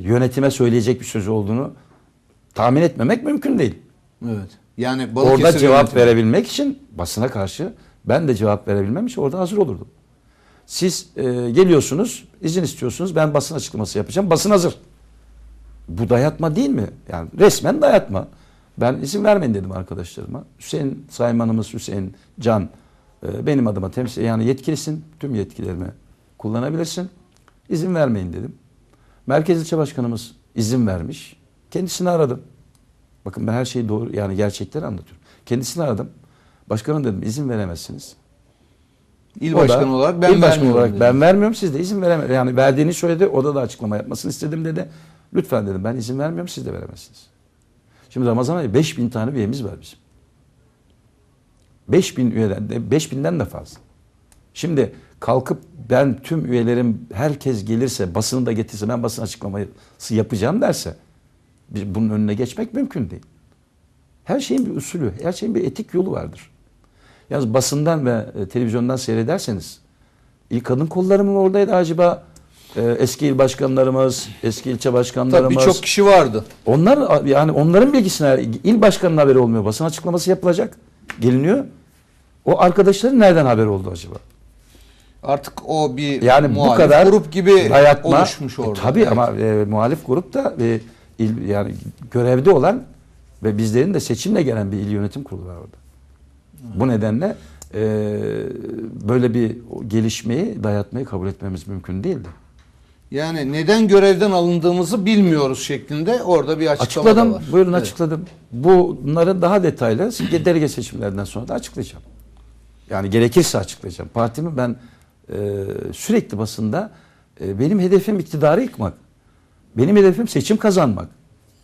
yönetime söyleyecek bir sözü olduğunu tahmin etmemek mümkün değil. Evet. Yani orada Balıkesir cevap yönetimi. verebilmek için basına karşı ben de cevap verebilmem için orada hazır olurdum. Siz e, geliyorsunuz, izin istiyorsunuz. Ben basın açıklaması yapacağım. Basın hazır. Bu dayatma değil mi? Yani resmen dayatma. Ben izin vermeyin dedim arkadaşlarıma. Hüseyin Saymanımız Hüseyin Can e, benim adıma temsil yani yetkilisin. Tüm yetkilerimi kullanabilirsin. İzin vermeyin dedim. Merkez İlçe Başkanımız izin vermiş. Kendisini aradım. Bakın ben her şeyi doğru yani gerçekleri anlatıyorum. Kendisini aradım. Başkanım dedim izin veremezsiniz. İl da, başkanı olarak ben il başkanı vermiyorum olarak dedi. ben vermiyorum siz de izin veremez. Yani verdiğini söyledi. O da da açıklama yapmasını istedim dedi. Lütfen dedim ben izin vermiyorum siz de veremezsiniz. Şimdi Ramazan ayı 5000 tane üyemiz var bizim. 5000 üyeden de 5000'den de fazla. Şimdi kalkıp ben tüm üyelerim herkes gelirse basını da getirse ben basın açıklaması yapacağım derse biz bunun önüne geçmek mümkün değil. Her şeyin bir usulü, her şeyin bir etik yolu vardır. Yalnız basından ve e, televizyondan seyrederseniz ilk kadın kolları mı oradaydı acaba? E, eski il başkanlarımız, eski ilçe Tabii başkanlarımız. birçok kişi vardı. Onlar yani onların bilgisine il başkanının haberi olmuyor. Basın açıklaması yapılacak. Geliniyor. O arkadaşların nereden haber oldu acaba? Artık o bir Yani bu muhalif kadar grup gibi dayatma, oluşmuş E, orada. tabii Evet. ama e, muhalif grup da e, il, yani görevde olan ve bizlerin de seçimle gelen bir il yönetim kurulu var orada. Bu nedenle e, böyle bir gelişmeyi dayatmayı kabul etmemiz mümkün değildi. Yani neden görevden alındığımızı bilmiyoruz şeklinde orada bir açıklama da Açıkladım. var. Buyurun Evet. açıkladım. Bunları daha detaylı delege seçimlerinden sonra da açıklayacağım. Yani gerekirse açıklayacağım. Partimi ben e, sürekli basında e, benim hedefim iktidarı yıkmak. Benim hedefim seçim kazanmak.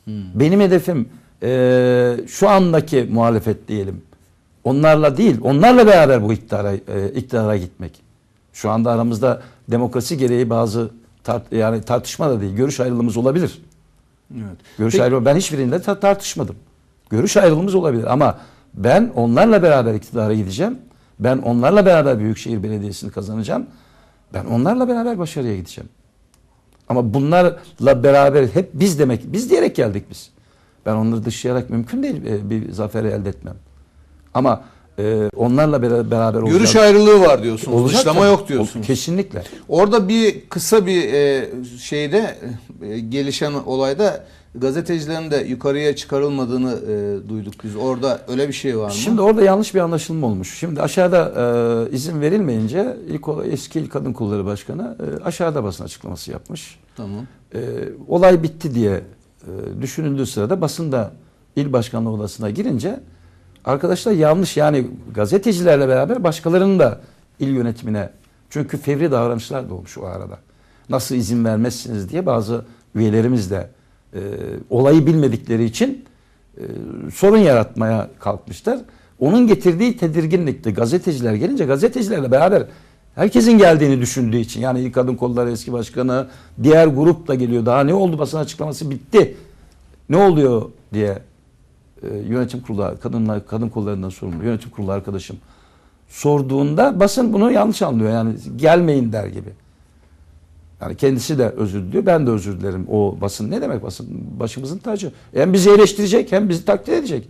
Hmm. Benim hedefim e, şu andaki muhalefet diyelim. Onlarla değil, onlarla beraber bu iktidara, e, iktidara gitmek. Şu anda aramızda demokrasi gereği bazı tart yani tartışma da değil, görüş ayrılığımız olabilir. Evet. Görüş Peki- ayrılığı ben hiçbirinde ta- tartışmadım. Görüş ayrılığımız olabilir ama ben onlarla beraber iktidara gideceğim. Ben onlarla beraber Büyükşehir Belediyesi'ni kazanacağım. Ben onlarla beraber başarıya gideceğim. Ama bunlarla beraber hep biz demek, biz diyerek geldik biz. Ben onları dışlayarak mümkün değil e, bir zaferi elde etmem. Ama e, onlarla bera- beraber olacağım. Görüş ayrılığı var diyorsunuz. Olacak Dışlama tabii. yok diyorsunuz. Kesinlikle. Orada bir kısa bir e, şeyde e, gelişen olayda gazetecilerin de yukarıya çıkarılmadığını e, duyduk biz. Orada öyle bir şey var mı? Şimdi orada yanlış bir anlaşılma olmuş. Şimdi aşağıda e, izin verilmeyince ilk eski İl Kadın Kolları Başkanı e, aşağıda basın açıklaması yapmış. tamam. E, olay bitti diye e, düşünüldüğü sırada basında il başkanlığı odasına girince arkadaşlar yanlış yani gazetecilerle beraber başkalarının da il yönetimine çünkü fevri davranışlar da olmuş o arada. Nasıl izin vermezsiniz diye bazı üyelerimiz de e, olayı bilmedikleri için e, sorun yaratmaya kalkmışlar. Onun getirdiği tedirginlikti. Gazeteciler gelince gazetecilerle beraber herkesin geldiğini düşündüğü için yani Kadın Kolları eski başkanı diğer grup da geliyor. Daha ne oldu basın açıklaması bitti. Ne oluyor diye e, yönetim kurulu kadınlar kadın kollarından sorumlu yönetim kurulu arkadaşım sorduğunda basın bunu yanlış anlıyor. Yani gelmeyin der gibi. Yani kendisi de özür diliyor. Ben de özür dilerim. O basın ne demek basın? Başımızın tacı. Hem bizi eleştirecek hem bizi takdir edecek.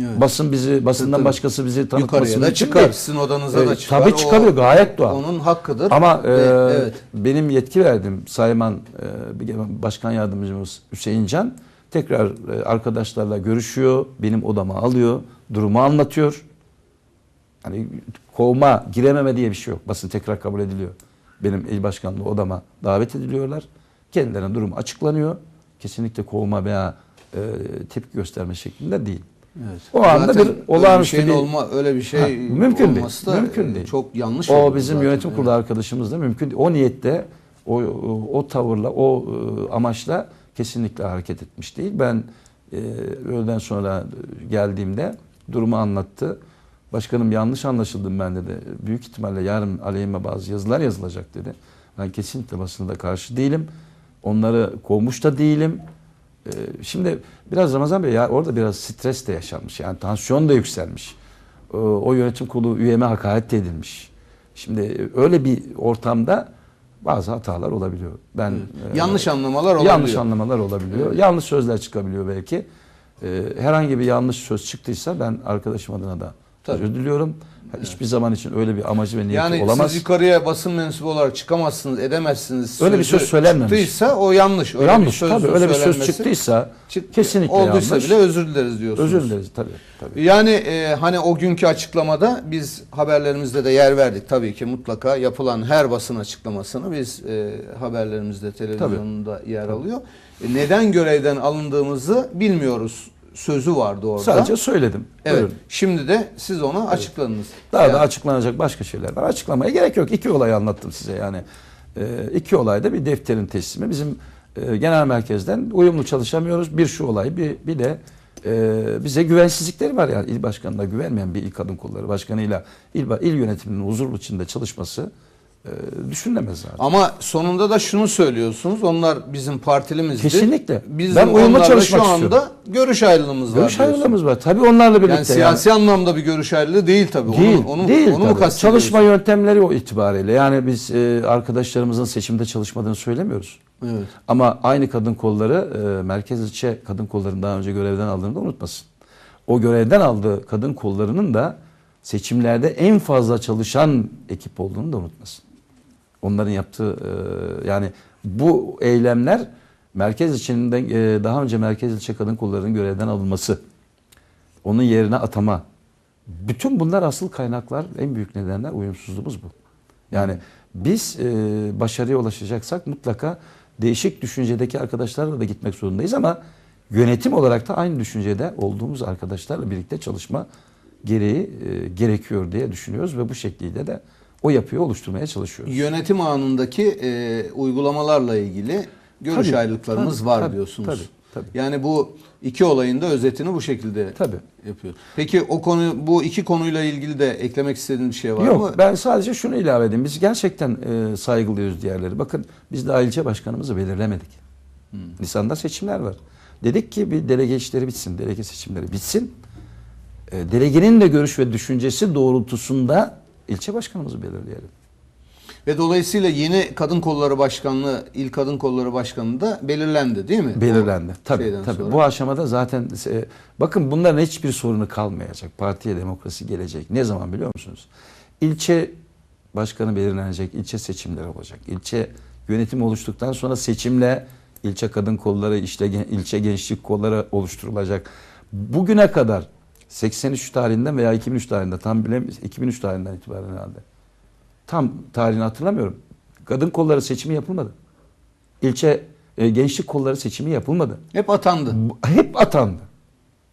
Evet. Basın bizi basından Tabii. başkası bizi tanıtması Yukarıya da çıkar. değil. Sizin odanıza da çıkar. Tabii çıkabilir. Gayet doğal. Onun hakkıdır. Ama e, Ve- evet. benim yetki verdim Sayman e, başkan yardımcımız Hüseyin Can tekrar e, arkadaşlarla görüşüyor, benim odama alıyor, durumu anlatıyor. Hani kovma, girememe diye bir şey yok. Basın tekrar kabul ediliyor. Benim il başkanlığı odama davet ediliyorlar. Kendilerine durum açıklanıyor. Kesinlikle kovma veya e, tepki gösterme şeklinde değil. Evet. O anda Zaten bir öyle olağanüstü şeyin bir- olma öyle bir şey Ha, mümkün değil, olması da mümkün e, değil. çok yanlış O bizim zaten. yönetim kurulu Evet. arkadaşımız da mümkün değil. O niyette, o, o, o tavırla, o e, amaçla kesinlikle hareket etmiş değil. Ben e, öğleden sonra geldiğimde durumu anlattı. Başkanım yanlış anlaşıldım ben dedi. Büyük ihtimalle yarın aleyhime bazı yazılar yazılacak dedi. Ben kesinlikle basında karşı değilim. Onları kovmuş da değilim. Ee, Şimdi biraz Ramazan Bey ya orada biraz stres de yaşanmış. Yani tansiyon da yükselmiş. Ee, O yönetim kurulu üyeme hakaret de edilmiş. Şimdi öyle bir ortamda bazı hatalar olabiliyor. Ben e, Yanlış anlamalar olabiliyor. yanlış anlamalar olabiliyor. Yanlış sözler çıkabiliyor belki. E, herhangi bir yanlış söz çıktıysa ben arkadaşım adına da Tabii. özür diliyorum. Hiçbir zaman için öyle bir amacı ve niyeti Yani olamaz. siz yukarıya basın mensubu olarak çıkamazsınız, edemezsiniz. Öyle bir söz söylenmemiş. Çıktıysa o yanlış. Öyle yanlış bir söz tabii öyle bir söz çıktıysa çık- kesinlikle olduysa yanlış. bile özür dileriz diyorsunuz. özür dileriz tabii. tabii. Yani e, hani o günkü açıklamada biz haberlerimizde de yer verdik tabii ki mutlaka yapılan her basın açıklamasını biz e, haberlerimizde televizyonda yer alıyor. E, neden görevden alındığımızı bilmiyoruz sözü vardı orada. Sadece söyledim. evet. Buyurun. Şimdi de siz onu açıkladınız. Daha Yani- da açıklanacak başka şeyler var. Açıklamaya gerek yok. İki olayı anlattım size yani. Ee, iki olayda bir defterin teslimi. Bizim e, genel merkezden uyumlu çalışamıyoruz. Bir şu olay bir, bir de e, bize güvensizlikleri var yani. İl başkanına güvenmeyen bir il kadın kolları başkanıyla il, il yönetiminin huzurlu içinde çalışması e, düşünülemez zaten. Ama sonunda da şunu söylüyorsunuz. Onlar bizim partilimizdi. Kesinlikle. Bizim Ben uyumlu çalışmak şu anda istiyorum. görüş ayrılığımız var. Görüş ayrılığımız var. Tabii onlarla birlikte. Yani siyasi anlamda bir görüş ayrılığı değil tabii. Değil, onu, onu, değil onu mu tabii. kastediyorsun? Çalışma yöntemleri o itibariyle. Yani biz e, arkadaşlarımızın seçimde çalışmadığını söylemiyoruz. Evet. Ama aynı kadın kolları e, merkez ilçe kadın kollarını daha önce görevden aldığını da unutmasın. O görevden aldığı kadın kollarının da seçimlerde en fazla çalışan ekip olduğunu da unutmasın. Onların yaptığı e, yani bu eylemler merkez ilçenin e, daha önce merkez ilçe kadın kollarının görevden alınması, onun yerine atama. Bütün bunlar asıl kaynaklar, en büyük nedenler uyumsuzluğumuz bu. Yani biz e, başarıya ulaşacaksak mutlaka değişik düşüncedeki arkadaşlarla da gitmek zorundayız ama yönetim olarak da aynı düşüncede olduğumuz arkadaşlarla birlikte çalışma gereği e, gerekiyor diye düşünüyoruz ve bu şekliyle de o yapıyı oluşturmaya çalışıyoruz. Yönetim anındaki e, uygulamalarla ilgili görüş Tabii, ayrılıklarımız tabii, var tabii, diyorsunuz. tabii, tabii. Yani bu iki olayın da özetini bu şekilde Tabii. yapıyor. Peki o konu bu iki konuyla ilgili de eklemek istediğiniz bir şey var Yok mı? ben sadece şunu ilave edeyim. Biz gerçekten e, saygılıyoruz diğerleri. Bakın biz daha ilçe başkanımızı belirlemedik. Nisan'da seçimler var. Dedik ki bir delege işleri bitsin. Delege seçimleri bitsin. E, delegenin de görüş ve düşüncesi doğrultusunda ilçe başkanımızı belirleyelim. Ve dolayısıyla yeni Kadın Kolları Başkanlığı, İl Kadın Kolları Başkanlığı da belirlendi değil mi? Belirlendi. O Tabii tabii. sonra. Bu aşamada zaten e, bakın bunların hiçbir sorunu kalmayacak. Partiye demokrasi gelecek. Ne zaman biliyor musunuz? İlçe başkanı belirlenecek, ilçe seçimleri olacak. İlçe yönetimi oluştuktan sonra seçimle ilçe kadın kolları, işte ilçe gençlik kolları oluşturulacak. Bugüne kadar 83 tarihinden veya 2003 tarihinde tam bilemiyorum 2003 tarihinden itibaren herhalde. Tam tarihini hatırlamıyorum. Kadın kolları seçimi yapılmadı. İlçe e, gençlik kolları seçimi yapılmadı. Hep atandı. Hep atandı.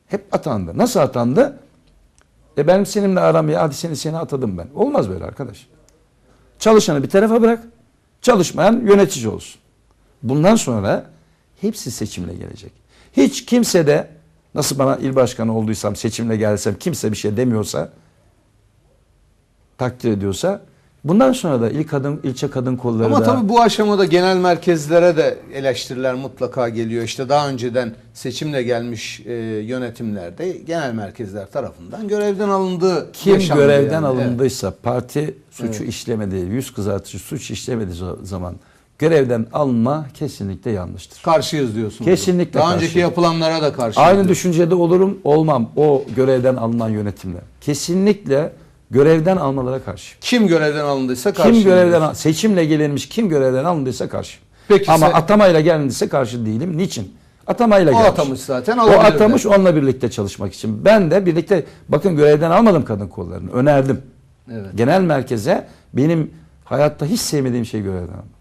Hep atandı. Nasıl atandı? E benim seninle aram ya hadi seni seni atadım ben. Olmaz böyle arkadaş. Çalışanı bir tarafa bırak. Çalışmayan yönetici olsun. Bundan sonra hepsi seçimle gelecek. Hiç kimse de nasıl bana il başkanı olduysam seçimle gelsem kimse bir şey demiyorsa takdir ediyorsa bundan sonra da il kadın ilçe kadın kolları Ama da tabii bu aşamada genel merkezlere de eleştiriler mutlaka geliyor. İşte daha önceden seçimle gelmiş e, yönetimlerde genel merkezler tarafından görevden alındığı Kim görevden yani. Evet. alındıysa parti suçu işlemedi, yüz kızartıcı suç işlemediği zaman görevden alma kesinlikle yanlıştır. Karşıyız diyorsunuz. Kesinlikle Daha önceki karşıyım. yapılanlara da karşıyız. Aynı düşüncede olurum, olmam o görevden alınan yönetimle. Kesinlikle görevden almalara karşı. Kim görevden alındıysa karşıyız. Kim görevden al- seçimle gelinmiş kim görevden alındıysa karşı. Peki Ama sen- atamayla gelindiyse karşı değilim. Niçin? Atamayla O gelmiş. atamış zaten O alabilir de. atamış onunla birlikte çalışmak için. Ben de birlikte bakın görevden almadım kadın kollarını. Önerdim. Evet. Genel merkeze benim hayatta hiç sevmediğim şey görevden almak.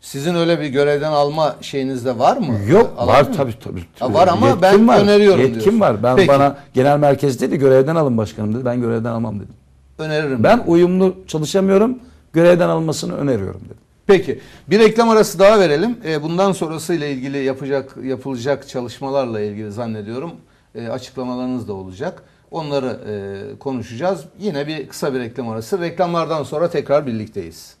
Sizin öyle bir görevden alma şeyiniz de var mı? Yok Alabilir var mi? tabii tabii. Ha, var ama Yetkim ben var. öneriyorum Yetkim diyorsun. var. Ben Peki. bana genel merkez dedi görevden alın başkanım dedi. Ben görevden almam dedim. Öneririm. Ben uyumlu çalışamıyorum. Görevden almasını öneriyorum dedim. Peki bir reklam arası daha verelim. E, Bundan sonrasıyla ilgili yapacak yapılacak çalışmalarla ilgili zannediyorum e, açıklamalarınız da olacak. Onları e, konuşacağız. Yine bir kısa bir reklam arası. Reklamlardan sonra tekrar birlikteyiz.